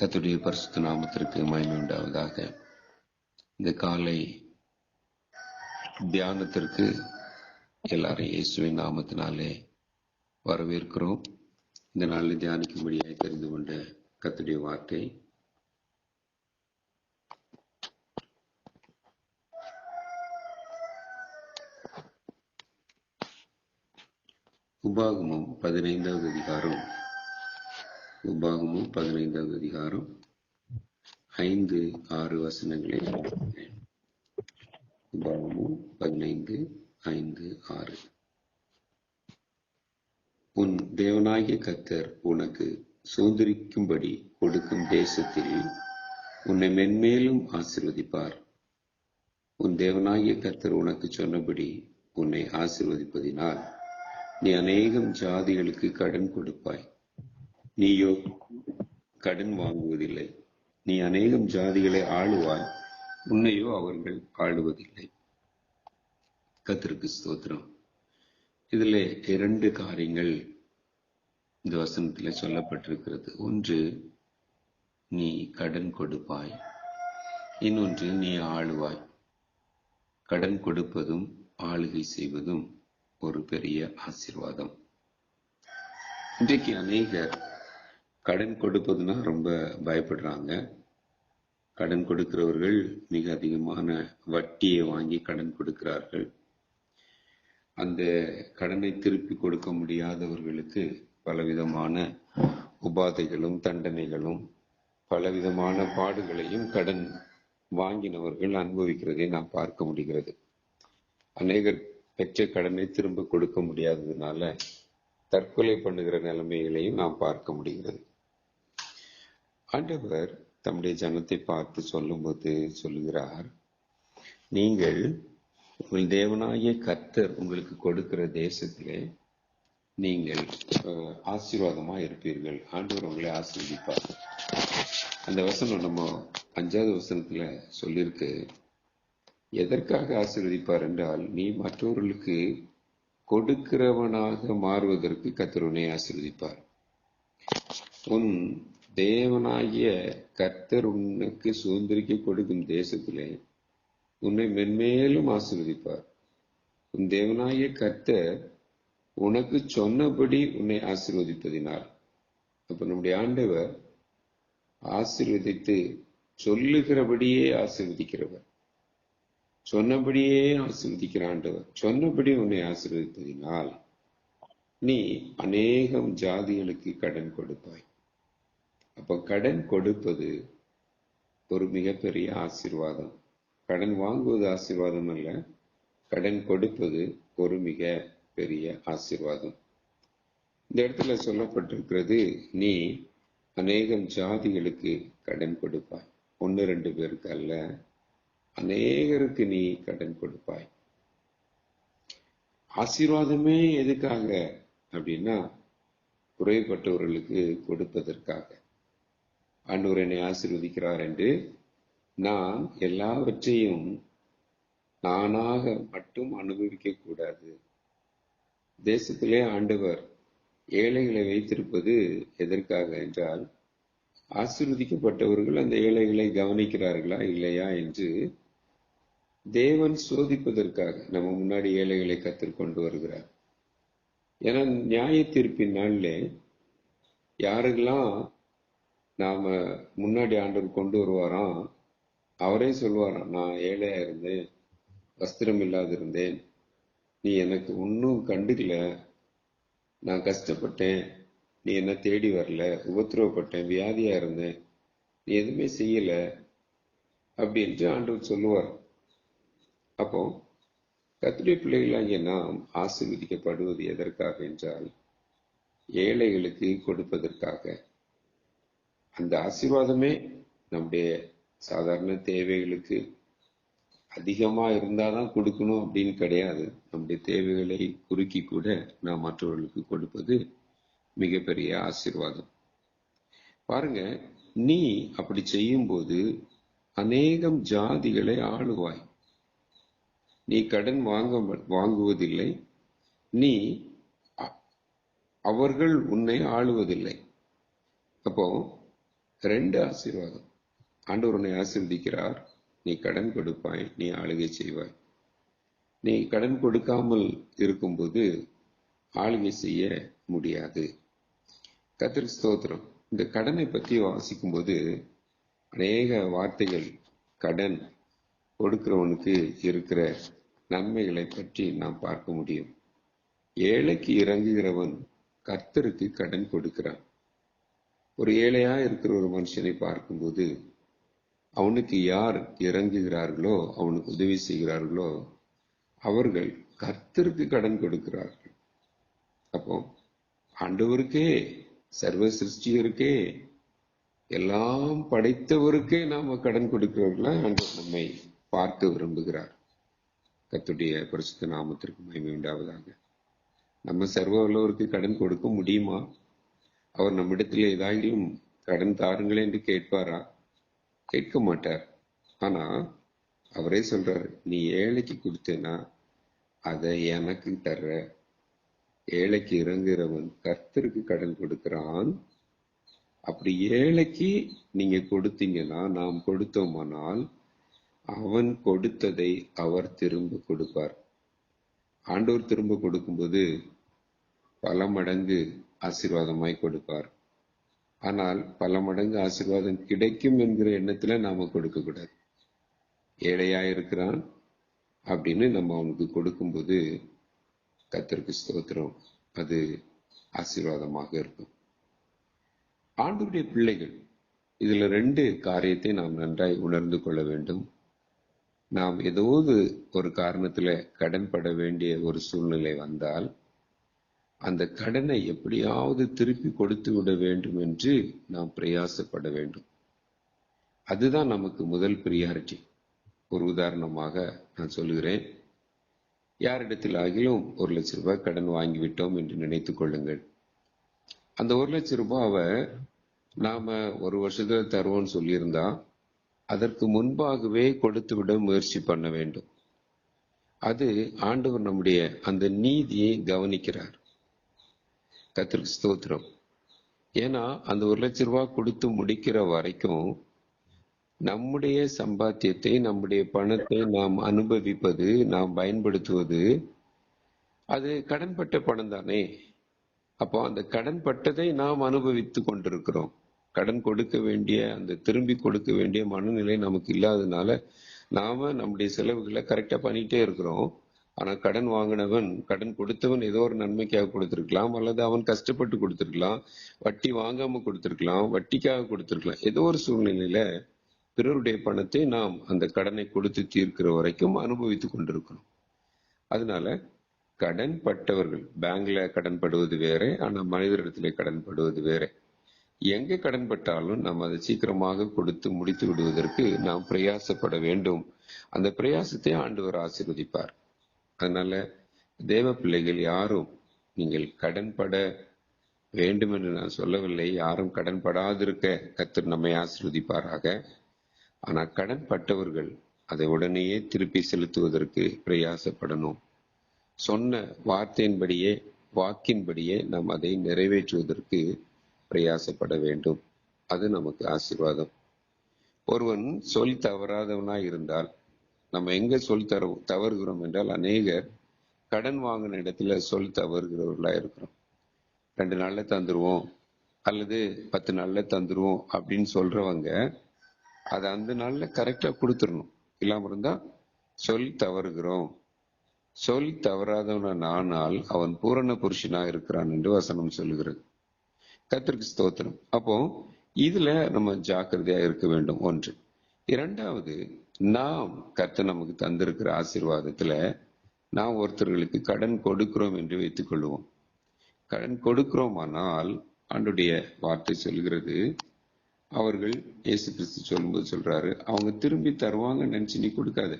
கத்துடைய பரிசுத்த நாமத்திற்கு மயமை உண்டாவதாக. இந்த காலை தியானத்திற்கு எல்லாரும் இயேசுவின் நாமத்தினாலே வரவேற்கிறோம். இந்த நாளில் தியானிக்கும்படியாக தெரிந்து கொண்ட கத்துடைய வார்த்தை. உபாகமும் பதினைந்தாவது அதிகாரம். உபாகமும் பதினைந்தாவது அதிகாரம். ஐந்து ஆறு வசனங்களை உபாகமும் பதினைந்து ஐந்து ஆறு. உன் தேவனாகிய கத்தர் உனக்கு சுதந்திரிக்கும்படி கொடுக்கும் தேசத்தில் உன்னை மென்மேலும் ஆசிர்வதிப்பார். உன் தேவனாகிய கத்தர் உனக்கு சொன்னபடி உன்னை ஆசிர்வதிப்பதினால் நீ அநேகம் ஜாதிகளுக்கு கடன் கொடுப்பாய். நீயோ கடன் வாங்குவதில்லை. நீ அநேகம் ஜாதிகளை ஆளுவாய் உன்னையோ அவர்கள் ஆளுவதில்லை. கத்திற்கு ஸ்தோத்திரம். இதுல இரண்டு காரியங்கள் இந்த வசனத்தில் சொல்லப்பட்டிருக்கிறது. ஒன்று நீ கடன் கொடுப்பாய். இன்னொன்று நீ ஆளுவாய். கடன் கொடுப்பதும் ஆளுகை செய்வதும் ஒரு பெரிய ஆசீர்வாதம். இன்றைக்கு அநேகர் கடன் கொடுப்பதுனா ரொம்ப பயப்படுறாங்க. கடன் கொடுக்கிறவர்கள் மிக அதிகமான வட்டியை வாங்கி கடன் கொடுக்கிறார்கள். அந்த கடனை திருப்பி கொடுக்க முடியாதவர்களுக்கு பலவிதமான உபாதைகளும் தண்டனைகளும் பலவிதமான பாடுகளையும் கடன் வாங்கினவர்கள் அனுபவிக்கிறதை நாம் பார்க்க முடிகிறது. அநேகர் பெற்ற கடனை திரும்ப கொடுக்க முடியாததுனால தற்கொலை பண்ணுகிற நிலைமைகளையும் நாம் பார்க்க முடிகிறது. ஆண்டவர் தம்முடைய ஜனத்தை பார்த்து சொல்லும்போது சொல்லுகிறார் நீங்கள் உங்கள் தேவனாகிய கர்த்தர் உங்களுக்கு கொடுக்கிற தேசத்திலே நீங்கள் ஆசீர்வாதமா இருப்பீர்கள். ஆண்டவர் உங்களை ஆசீர்வதிப்பார். அந்த வசனம் நம்ம அஞ்சாவது வசனத்துல சொல்லியிருக்கு. எதற்காக ஆசீர்வதிப்பார் என்றால் நீ மற்றவர்களுக்கு கொடுக்கிறவனாக மாறுவதற்கு கத்தருனை ஆசீர்வதிப்பார். உன் தேவனாகிய கர்த்தர் உனக்கு சுதந்திரிக்க கொடுக்கும் தேசத்திலே உன்னை மென்மேலும் ஆசீர்வதிப்பார். உன் தேவனாகிய கர்த்தர் உனக்கு சொன்னபடி உன்னை ஆசிர்வதிப்பதினால். அப்ப நம்முடைய ஆண்டவர் ஆசீர்வதித்து சொல்லுகிறபடியே ஆசீர்வதிக்கிறவர். சொன்னபடியே ஆசீர்வதிக்கிற ஆண்டவர் சொன்னபடி உன்னை ஆசீர்வதிப்பதினால் நீ அநேகம் ஜாதிகளுக்கு கடன் கொடுப்பாய். அப்ப கடன் கொடுப்பது ஒரு மிகப்பெரிய ஆசீர்வாதம். கடன் வாங்குவது ஆசீர்வாதம் அல்ல கடன் கொடுப்பது ஒரு மிக பெரிய ஆசீர்வாதம். இந்த இடத்துல சொல்லப்பட்டிருக்கிறது நீ அநேகம் ஜாதிகளுக்கு கடன் கொடுப்பாய். ஒன்று ரெண்டு பேருக்கு அல்ல அநேகருக்கு நீ கடன் கொடுப்பாய். ஆசீர்வாதமே எதுக்காக அப்படின்னா குறைபட்டவர்களுக்கு கொடுப்பதற்காக. அன்னூர் என்னை ஆசீர்வதிக்கிறார் என்று நான் எல்லாவற்றையும் நானாக மட்டும் அனுபவிக்க கூடாது. தேசத்திலே ஆண்டவர் ஏழைகளை வைத்திருப்பது எதற்காக என்றால் ஆசிர்வதிக்கப்பட்டவர்கள் அந்த ஏழைகளை கவனிக்கிறார்களா இல்லையா என்று தேவன் சோதிப்பதற்காக நம்ம முன்னாடி ஏழைகளை கற்றுக்கொண்டு வருகிறார். ஏன்னா நியாய தீர்ப்பின் நாளில் யாருக்கெல்லாம் நாம முன்னாடி ஆண்டவர் கொண்டு வருவாராம். அவரே சொல்லுவாராம் நான் ஏழையா இருந்தேன் வஸ்திரம் இல்லாது இருந்தேன். நீ எனக்கு ஒன்றும் கண்டுக்கல. நான் கஷ்டப்பட்டேன். நீ என்ன தேடி வரல. உபத்திரவப்பட்டேன். வியாதியா இருந்தேன். நீ எதுவுமே செய்யல. அப்படின்ட்டு ஆண்டவர் சொல்லுவார். அப்போ கத்துடைய பிள்ளைகளாகிய நாம் ஆசிர்வதிக்கப்படுவது எதற்காக என்றால் ஏழைகளுக்கு கொடுப்பதற்காக. அந்த ஆசீர்வாதமே நம்முடைய சாதாரண தேவைகளுக்கு அதிகமாக இருந்தாதான் கொடுக்கணும் அப்படின்னு கிடையாது. நம்முடைய தேவைகளை குறுக்கி கூட நாம் மற்றவர்களுக்கு கொடுப்பது மிகப்பெரிய ஆசீர்வாதம். பாருங்க நீ அப்படி செய்யும்போது அநேகம் ஜாதிகளை ஆளுவாய். நீ கடன் வாங்க வாங்குவதில்லை. நீ அ- அவர்கள் உன்னை ஆளுவதில்லை. அப்போ ரெண்டு ஆசீர்வாதம். ஆண்டவர் உன்னை ஆசிர்வதிக்கிறார். நீ கடன் கொடுப்பாய் நீ ஆளுகை செய்வாய். நீ கடன் கொடுக்காமல் இருக்கும்போது ஆளுகை செய்ய முடியாது. கத்திரி ஸ்தோத்திரம். இந்த கடனை பற்றி வாசிக்கும்போது அநேக வார்த்தைகள் கடன் கொடுக்கிறவனுக்கு இருக்கிற நன்மைகளை பற்றி நாம் பார்க்க முடியும். ஏழைக்கு இறங்குகிறவன் கர்த்தருக்கு கடன் கொடுக்கிறான். ஒரு ஏழையா இருக்கிற ஒரு மனுஷனை பார்க்கும்போது அவனுக்கு யார் இறங்குகிறார்களோ அவனுக்கு உதவி செய்கிறார்களோ அவர்கள் கர்த்தருக்கு கடன் கொடுக்கிறார்கள். அப்போ ஆண்டவருக்கே சர்வ சிருஷ்டியருக்கே எல்லாம் படைத்தவருக்கே நாம கடன் கொடுக்கிறவர்களா ஆண்டவர் நம்மை பார்க்க விரும்புகிறார். கத்துடைய பரிசுத்த நாமத்திற்கு மகிமை உண்டாவதாக. நம்ம சர்வ வல்லவருக்கு கடன் கொடுக்க முடியுமா? அவர் நம்மிடத்தில் ஏதாயிலும் கடன் தாருங்கள் என்று கேட்பாரா? கேட்க மாட்டார் ஆனா அவரே சொல்றாரு நீ ஏழைக்கு கொடுத்தேன்னா அதை எனக்கு தர்ற. ஏழைக்கு இறங்குறவன் கர்த்தருக்கு கடன் கொடுக்கிறான். அப்படி ஏழைக்கு நீங்க கொடுத்தீங்கன்னா நாம் கொடுத்தோமானால் அவன் கொடுத்ததை அவர் திரும்ப கொடுப்பார். ஆண்டவர் திரும்ப கொடுக்கும்போது பல மடங்கு ஆசீர்வாதமாய் கொடுப்பார். ஆனால் பல மடங்கு ஆசீர்வாதம் கிடைக்கும் என்கிற எண்ணத்துல நாம கொடுக்க கூடாது ஏழையா இருக்கிறான் அப்படின்னு நம்ம அவனுக்கு கொடுக்கும்போது கத்தருக்கு ஸ்தோத்திரம். அது ஆசீர்வாதமாக இருக்கும். ஆண்டுடைய பிள்ளைகள் இதுல ரெண்டு காரியத்தை நாம் நன்றாய் உணர்ந்து கொள்ள வேண்டும். நாம் ஏதாவது ஒரு காரணத்துல கடன்பட வேண்டிய ஒரு சூழ்நிலை வந்தால் அந்த கடனை எப்படியாவது திருப்பி கொடுத்து விட வேண்டும் என்று நாம் பிரயாசப்பட வேண்டும். அதுதான் நமக்கு முதல் பிரியாரிட்டி ஒரு உதாரணமாக நான் சொல்லுகிறேன். யாரிடத்தில் ஆகிலும் ஒரு லட்ச ரூபாய் கடன் வாங்கிவிட்டோம் என்று நினைத்துக் கொள்ளுங்கள். அந்த ஒரு லட்ச ரூபாவை நாம ஒரு வருஷத்துல தருவோம்னு சொல்லியிருந்தா அதற்கு முன்பாகவே கொடுத்து விட முயற்சி பண்ண வேண்டும். அது ஆண்டவர் நம்முடைய அந்த நீதியை கவனிக்கிறார். கத்திற்கு ஸ்தோத்திரம். ஏன்னா அந்த ஒரு லட்ச ரூபாய் கொடுத்து முடிக்கிற வரைக்கும் நம்முடைய சம்பாத்தியத்தை நம்முடைய பணத்தை நாம் அனுபவிப்பது நாம் பயன்படுத்துவது அது கடன்பட்ட பணம் தானே அப்போ அந்த கடன் பட்டதை நாம் அனுபவித்து கொண்டிருக்கிறோம். கடன் கொடுக்க வேண்டிய அந்த திரும்பி கொடுக்க வேண்டிய மனநிலை நமக்கு இல்லாதனால நாம நம்முடைய செலவுகளை கரெக்டா பண்ணிட்டே இருக்கிறோம். ஆனா கடன் வாங்கினவன் கடன் கொடுத்தவன் ஏதோ ஒரு நன்மைக்காக கொடுத்திருக்கலாம் அல்லது அவன் கஷ்டப்பட்டு கொடுத்திருக்கலாம் வட்டி வாங்காம கொடுத்திருக்கலாம் வட்டிக்காக கொடுத்திருக்கலாம். ஏதோ ஒரு சூழ்நிலையில பிறருடைய பணத்தை நாம் அந்த கடனை கொடுத்து தீர்க்கிற வரைக்கும் அனுபவித்து கொண்டிருக்கிறோம் அதனால கடன் பட்டவர்கள் பேங்க்ல கடன் படுவது வேற ஆனா மனிதரிடத்திலே கடன் படுவது வேற. எங்க கடன் பட்டாலும் நாம் அதை சீக்கிரமாக கொடுத்து முடித்து விடுவதற்கு நாம் பிரயாசப்பட வேண்டும். அந்த பிரயாசத்தை ஆண்டவர் ஆசீர்வதிப்பார். அதனால தேவ பிள்ளைகள் யாரும் நீங்கள் கடன் பட வேண்டும் என்று நான் சொல்லவில்லை. யாரும் கடன்படாதிருக்க கத்தர் நம்மை ஆசிர்வதிப்பாராக. ஆனால் கடன் பட்டவர்கள் அதை உடனேயே திருப்பி செலுத்துவதற்கு பிரயாசப்படணும். சொன்ன வார்த்தையின்படியே வாக்கின்படியே நாம் அதை நிறைவேற்றுவதற்கு பிரயாசப்பட வேண்டும். அது நமக்கு ஆசீர்வாதம். ஒருவன் சொல் தவறாதவனாய் இருந்தால் நம்ம எங்க சொல் தர தவறுகிறோம் என்றால் அநேகர் கடன் வாங்கின இடத்துல சொல் தவறுகிறவர்களா இருக்கிறோம். ரெண்டு நாள்ல தந்துருவோம் அல்லது பத்து நாள்ல தந்துருவோம் அப்படின்னு சொல்றவங்க அதை அந்த நாள்ல கரெக்டா கொடுத்துடணும். இல்லாம இருந்தா சொல் தவறுகிறோம். சொல் தவறாதவன் ஆனால் அவன் பூரண புருஷனா இருக்கிறான் என்று வசனம் சொல்லுகிறது. கத்திற்கு ஸ்தோத்திரம். அப்போ இதுல நம்ம ஜாக்கிரதையா இருக்க வேண்டும். ஒன்று. இரண்டாவது நாம் கர்த்தர் நமக்கு தந்திருக்கிற ஆசீர்வாதத்துல நாம் ஒருத்தர்களுக்கு கடன் கொடுக்கிறோம் என்று வைத்துக் கொள்வோம் கடன் கொடுக்கிறோமானால் ஆண்டுடைய வார்த்தை சொல்கிறது அவர்கள் இயேசு கிறிஸ்து சொல்லும்போது சொல்றாரு அவங்க திரும்பி தருவாங்க நினைச்சு நீ கொடுக்காத.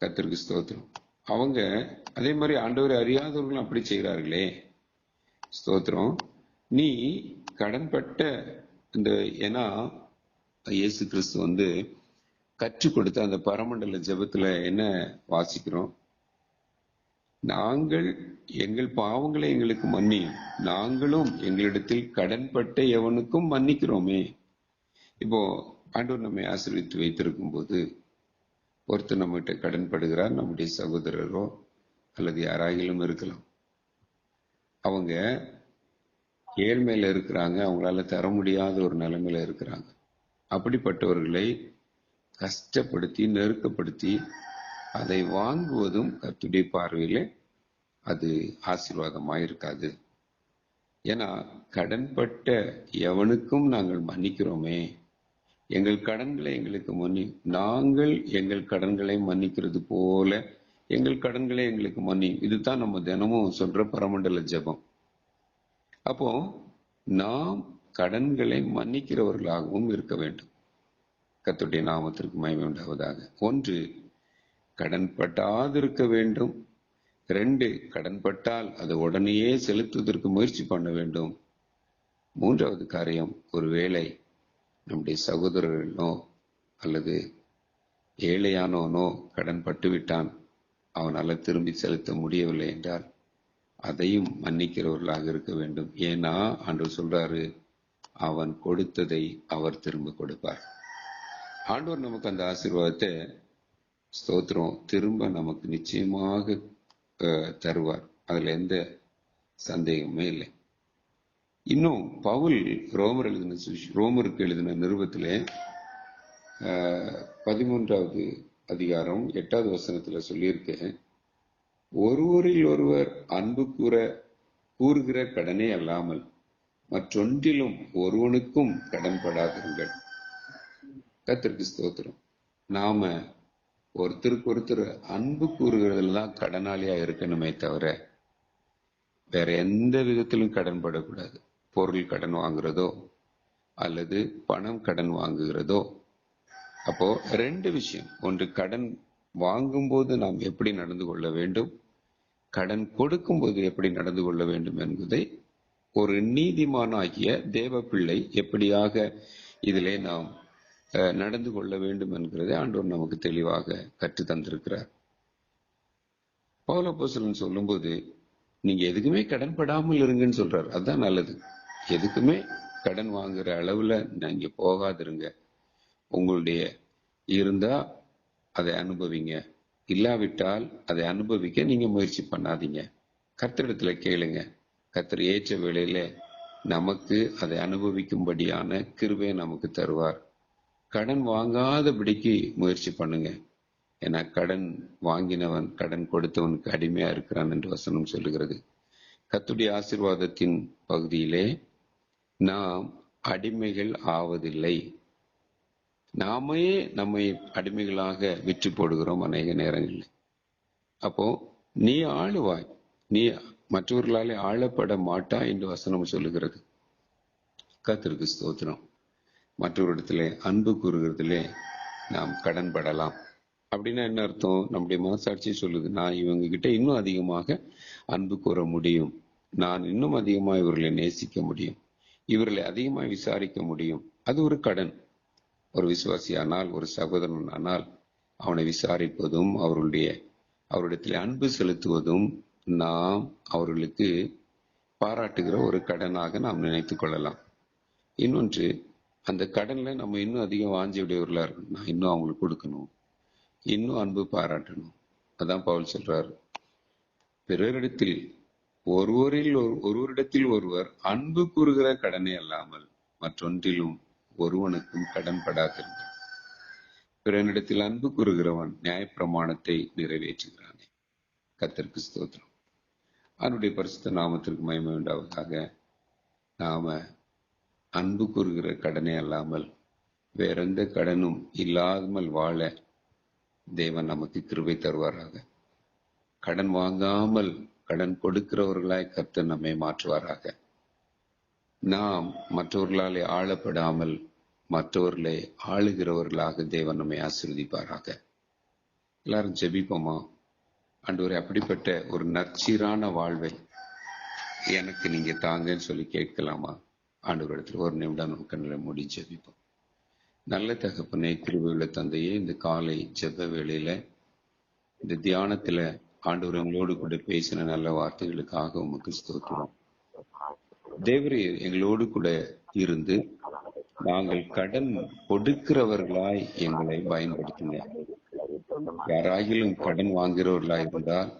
கத்திற்கு ஸ்தோத்திரம். அவங்க அதே மாதிரி ஆண்டவரை அறியாதவர்களும் அப்படி செய்கிறார்களே. ஸ்தோத்திரம். நீ கடன்பட்ட இந்த ஏன்னா இயேசு கிறிஸ்து வந்து கற்றுக் கொடுத்த அந்த பரமண்டல ஜெபத்துல என்ன வாசிக்கிறோம்? நாங்கள் எங்கள் பாவங்களை எங்களுக்கு மன்னி நாங்களும் எங்களிடத்தில் கடன்பட்ட எவனுக்கும் மன்னிக்கிறோமே. இப்போ ஆண்டவர் நம்மை ஆசீர்வித்து வைத்திருக்கும் போது ஒருத்தர் நம்மகிட்ட கடன் படுகிறார் நம்முடைய சகோதரரோ அல்லது யாராகிலும் இருக்கலாம். அவங்க ஏழ்மையில இருக்கிறாங்க அவங்களால தர முடியாத ஒரு நிலைமையில இருக்கிறாங்க. அப்படிப்பட்டவர்களை கஷ்டப்படுத்தி நெருக்கப்படுத்தி அதை வாங்குவதும் கத்துடைய பார்வையில் அது ஆசீர்வாதமாக இருக்காது ஏன்னா கடன்பட்ட எவனுக்கும் நாங்கள் மன்னிக்கிறோமே. எங்கள் கடன்களை எங்களுக்கு மன்னி நாங்கள் எங்கள் கடன்களை மன்னிக்கிறது போல எங்கள் கடன்களை எங்களுக்கு மன்னி. இதுதான் நம்ம தினமும் சொல்ற பரமண்டல ஜெபம். அப்போ நாம் கடன்களை மன்னிக்கிறவர்களாகவும் இருக்க வேண்டும். கத்துடைய நாமத்திற்கு மயமை உண்டாவதாக. ஒன்று கடன்பட்டாதிருக்க வேண்டும். ரெண்டு கடன்பட்டால் அதை உடனேயே செலுத்துவதற்கு முயற்சி பண்ண வேண்டும். மூன்றாவது காரியம் ஒருவேளை நம்முடைய சகோதரர்களோ அல்லது ஏழையானவனோ கடன் பட்டுவிட்டான் அவனால திரும்பி செலுத்த முடியவில்லை என்றால் அதையும் மன்னிக்கிறவர்களாக இருக்க வேண்டும். ஏன்னா அன்று சொல்றாரு அவன் கொடுத்ததை அவர் திரும்ப கொடுப்பார். ஆண்டவர் நமக்கு அந்த ஆசீர்வாதத்தை ஸ்தோத்திரம். திரும்ப நமக்கு நிச்சயமாக தருவார். அதுல எந்த சந்தேகமே இல்லை. இன்னும் பவுல் ரோமர் எழுதின ரோமருக்கு எழுதின நிருபத்திலே பதிமூன்றாவது அதிகாரம் எட்டாவது வசனத்தில் சொல்லியிருக்கேன் ஒருவரில் ஒருவர் அன்பு கூற கூறுகிற கடனே அல்லாமல் மற்றொன்றிலும் ஒருவனுக்கும் கடன்படாதிருங்கள். கத்திற்கு ஸ்தோத்திரம். நாம ஒருத்தருக்கு ஒருத்தர் அன்பு கூறுகிறதுல தான் கடனாளியா இருக்கணுமே தவிர வேற எந்த விதத்திலும் கடன் படக்கூடாது. பொருள் கடன் வாங்குறதோ அல்லது பணம் கடன் வாங்குகிறதோ. அப்போ ரெண்டு விஷயம். ஒன்று கடன் வாங்கும்போது நாம் எப்படி நடந்து கொள்ள வேண்டும்? கடன் கொடுக்கும்போது எப்படி நடந்து கொள்ள வேண்டும் என்பதை ஒரு நீதிமானாகிய தேவ பிள்ளை எப்படியாக இதிலே நாம் நடந்து கொள்ள வேண்டும் என்கிறதை ஆண்டவர் நமக்கு தெளிவாக கற்று தந்திருக்கிறார். பௌலப்போசலன் சொல்லும்போது நீங்க எதுக்குமே கடன் படாமல் இருங்கன்னு சொல்றாரு. அதுதான் நல்லது. எதுக்குமே கடன் வாங்குற அளவுல நீங்க போகாதிருங்க. உங்களுடைய இருந்தா அதை அனுபவிங்க. இல்லாவிட்டால் அதை அனுபவிக்க நீங்க முயற்சி பண்ணாதீங்க. கத்திரிடத்துல கேளுங்க. கர்த்தர் ஏற்ற வேளையில நமக்கு அதை அனுபவிக்கும்படியான கிருபையை நமக்கு தருவார். கடன் வாங்காதபடிக்கு முயற்சி பண்ணுங்க. ஏன்னா கடன் வாங்கினவன் கடன் கொடுத்தவனுக்கு அடிமையா இருக்கிறான் என்று வசனம் சொல்லுகிறது. கத்துடைய ஆசிர்வாதத்தின் பகுதியிலே நாம் அடிமைகள் ஆவதில்லை. நாமே நம்மை அடிமைகளாக விற்று போடுகிறோம் அநேக நேரங்களில். அப்போ நீ ஆளுவாய். நீ மற்றவர்களாலே ஆளப்பட மாட்டா என்று வசனம் சொல்லுகிறது. கத்திற்கு ஸ்தோத்திரம். மற்றவரிடத்திலே அன்பு கூறுகிறதுலே நாம் கடன்படலாம். அப்படின்னா என்ன அர்த்தம்? நம்முடைய மனசாட்சி சொல்லுது நான் இவங்க கிட்ட இன்னும் அதிகமாக அன்பு கூற முடியும். நான் இன்னும் அதிகமாக இவர்களை நேசிக்க முடியும். இவர்களை அதிகமாக விசாரிக்க முடியும். அது ஒரு கடன். ஒரு விசுவாசியானால் ஒரு சகோதரன் ஆனால் அவனை விசாரிப்பதும் அவர்களுடைய அவரிடத்தில் அன்பு செலுத்துவதும் நாம் அவர்களுக்கு பாராட்டுகிற ஒரு கடனாக நாம் நினைத்து கொள்ளலாம். இன்னொன்று அந்த கடன்ல நம்ம இன்னும் அதிகம் வாஞ்சி உடையவர்களா இருக்கணும். நான் இன்னும் அவங்களுக்கு கொடுக்கணும். இன்னும் அன்பு பாராட்டணும். அதான் பவுல் சொல்றாரு. பிறரிடத்தில் ஒருவரில் ஒரு- ஒருவரிடத்தில் ஒருவர் அன்பு கூறுகிற கடனே அல்லாமல் மற்றொன்றிலும் ஒருவனுக்கும் கடன் படாதிருங்கள். பிறனிடத்தில் அன்பு கூறுகிறவன் நியாயப்பிரமாணத்தை நிறைவேற்றுகிறானே. கத்திற்கு ஸ்தோத்திரம். அவனுடைய பரிசுத்த நாமத்திற்கு மகிமை உண்டாவதாக. நாம அன்பு கூறுகிற கடனே அல்லாமல் வேறெந்த கடனும் இல்லாமல் வாழ தேவன் நமக்கு கிருபை தருவாராக. கடன் வாங்காமல் கடன் கொடுக்கிறவர்களாய் கர்த்தர் நம்மை மாற்றுவாராக. நாம் மற்றவர்களாலே ஆளப்படாமல் மற்றவர்களை ஆளுகிறவர்களாக தேவன் நம்மை ஆசிர்வதிப்பாராக. எல்லாரும் ஜெபிப்போமா? ஒரு அப்படிப்பட்ட ஒரு நற்சீரான வாழ்வை எனக்கு நீங்க தாங்கன்னு சொல்லி கேட்கலாமா? ஆண்டவரிடத்தில் ஒரு நிமிடம் நம்ம கண்ணில் மூடி ஜெபிப்போம். நல்ல தகப்பனே கிருபையுள்ள தந்தையே இந்த காலை ஜெப வேளையில இந்த தியானத்துல ஆண்டவர் எங்களோடு கூட பேசின நல்ல வார்த்தைகளுக்காக உமக்கு ஸ்தோத்துறோம் தேவரே எங்களோடு கூட இருந்து நாங்கள் கடன் கொடுக்கிறவர்களாய் எங்களை பயன்படுத்தின யாராகிலும் கடன் வாங்குறவர்களாய் இருந்தால்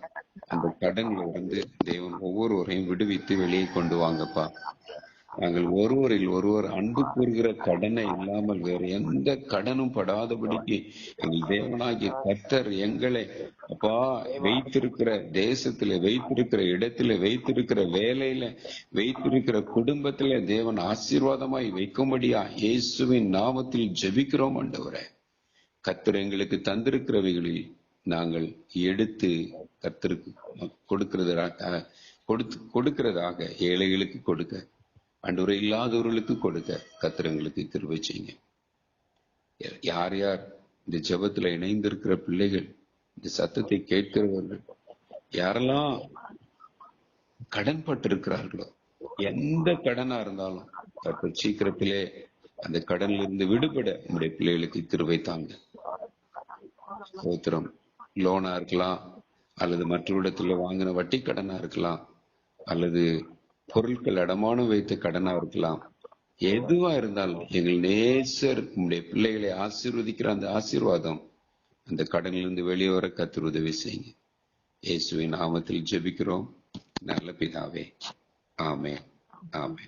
அந்த கடன்ல இருந்து தேவன் ஒவ்வொருவரையும் விடுவித்து வெளியே கொண்டு வாங்கப்பா. நாங்கள் ஒருவரில் ஒருவர் அன்பு கூறுகிற கடனை இல்லாமல் வேறு எந்த கடனும் படாதபடிக்கு எங்கள் தேவனாகிய கர்த்தர் எங்களை அப்பா வைத்திருக்கிற தேசத்துல வைத்திருக்கிற இடத்துல வைத்திருக்கிற வேலையில வைத்திருக்கிற குடும்பத்துல தேவன் ஆசீர்வாதமாய் வைக்கும்படியா இயேசுவின் நாமத்தில் ஜெபிக்கிறோம் ஆண்டவரே. கர்த்தர் எங்களுக்கு தந்திருக்கிறவைகளில் நாங்கள் எடுத்து கர்த்தருக்கு கொடுக்கிறதாக கொடுத்து கொடுக்கிறதாக ஏழைகளுக்கு கொடுக்க அன்றுரை இல்லாதவர்களுக்கு கொடுக்க கத்திரங்களுக்கு எங்களுக்கு கிருபை செய்யுங்க. யார் யார் இந்த ஜெபத்துல இணைந்திருக்கிற பிள்ளைகள் இந்த சத்தத்தை கேட்கிறவர்கள் யாரெல்லாம் கடன் பட்டிருக்கிறார்களோ எந்த கடனா இருந்தாலும் கர்த்தர் சீக்கிரத்திலே அந்த கடன்ல இருந்து விடுபட நம்முடைய பிள்ளைகளுக்கு கிருபை தாங்க. சோத்திரம் லோனா இருக்கலாம் அல்லது மற்ற இடத்துல வாங்கின வட்டி கடனா இருக்கலாம் அல்லது பொருட்கள் அடமானம் வைத்த கடனா இருக்கலாம். எதுவா இருந்தாலும் எங்கள் நேசர் உங்களுடைய பிள்ளைகளை ஆசீர்வதிக்கிற அந்த ஆசீர்வாதம் அந்த கடனிலிருந்து வெளியே வர கத்திர உதவி செய்யுங்க. இயேசுவின் நாமத்தில் ஜெபிக்கிறோம். நல்ல பிதாவே. ஆமே ஆமே